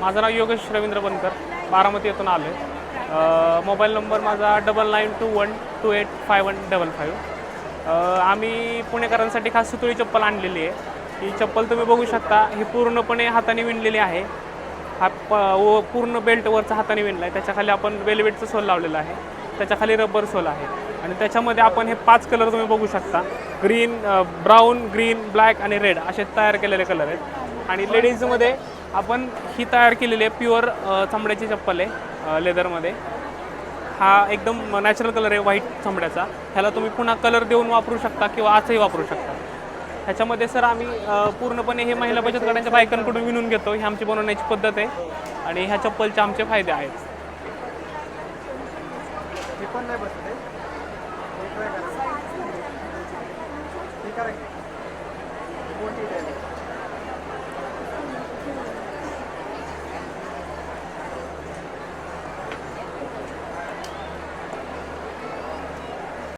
माझं नाव योगेश रवींद्र बनकर. बारामती येथून आलो आहे मोबाईल नंबर माझा double nine two one two eight five one double five. आम्ही पुणेकरांसाठी खास सुतळी चप्पल आणलेली आहे. ही चप्पल तुम्ही बघू शकता. ही पूर्णपणे हाताने विणलेली आहे. हा प व पूर्ण बेल्टवरचा हाताने विणला आहे त्याच्याखाली आपण वेल्वेटचं सोल लावलेलं आहे. त्याच्याखाली रबर सोल आहे. आणि त्याच्यामध्ये आपण हे पाच कलर तुम्ही बघू शकता. ग्रीन ब्राऊन ग्रीन ब्लॅक आणि रेड असे तयार केलेले कलर आहेत. आणि लेडीजमध्ये आपण ही तयार केलेली आहे. प्युअर चांबड्याची चप्पल आहे लेदरमध्ये. हा एकदम नॅचरल कलर आहे व्हाईट चामड्याचा. ह्याला तुम्ही पुन्हा कलर देऊन वापरू शकता किंवा आजही वापरू शकता. ह्याच्यामध्ये सर आम्ही पूर्णपणे हे महिला बचत गटांच्या बायकांकडून विणून घेतो. ही आमची बनवण्याची पद्धत आहे आणि ह्या चप्पलचे आमचे फायदे आहेत. पण नाही